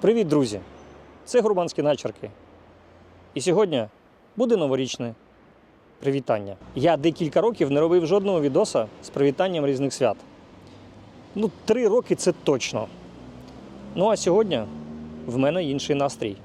Привіт, друзі! Це Гурманські начерки. І сьогодні буде новорічне привітання. Я декілька років не робив жодного відоса з привітанням різних свят. Ну, три роки це точно. Ну а сьогодні в мене інший настрій.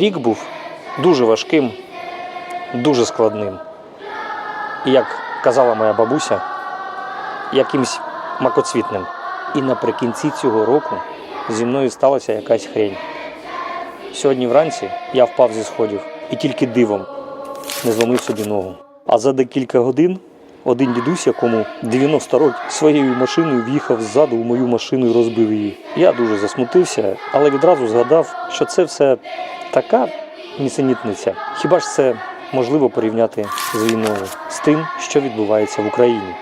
Рік був дуже важким, дуже складним. І як казала моя бабуся, якимсь макоцвітним. І наприкінці цього року зі мною сталася якась хрень. Сьогодні вранці я впав зі сходів і тільки дивом не зломив собі ногу. А за декілька годин один дідусь, якому 90 років своєю машиною в'їхав ззаду в мою машину і розбив її. Я дуже засмутився, але відразу згадав, що це все така нісенітниця. Хіба ж це можливо порівняти з війною, з тим, що відбувається в Україні?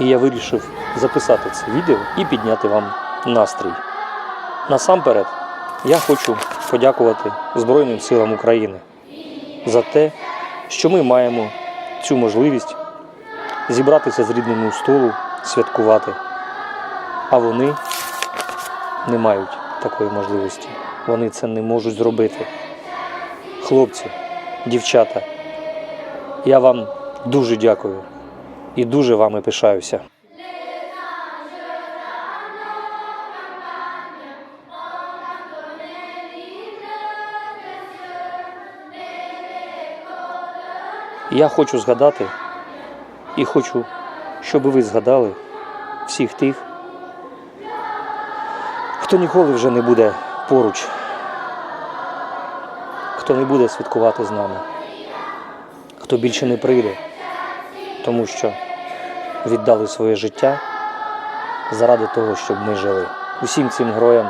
І я вирішив записати це відео і підняти вам настрій. Насамперед, я хочу подякувати Збройним силам України за те, що ми маємо цю можливість зібратися з рідними у столу, святкувати. А вони не мають такої можливості. Вони це не можуть зробити. Хлопці, дівчата, я вам дуже дякую і дуже вами пишаюся. Я хочу згадати і хочу, щоб ви згадали всіх тих, хто ніколи вже не буде поруч, хто не буде святкувати з нами, хто більше не прийде, тому що віддали своє життя заради того, щоб ми жили. Усім цим героям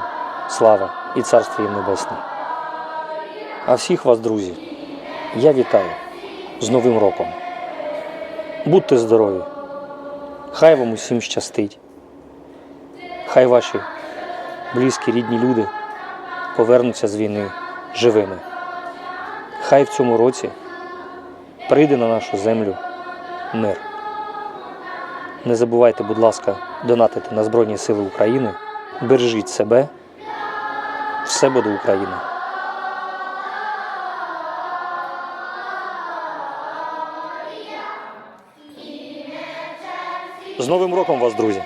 слава і царство їм небесне. А всіх вас, друзі, я вітаю з Новим роком. Будьте здорові! Хай вам усім щастить. Хай ваші близькі рідні люди повернуться з війни живими. Хай в цьому році прийде на нашу землю мир. Не забувайте, будь ласка, донатити на Збройні Сили України. Бережіть себе, все буде Україна. З Новим роком вас, друзі!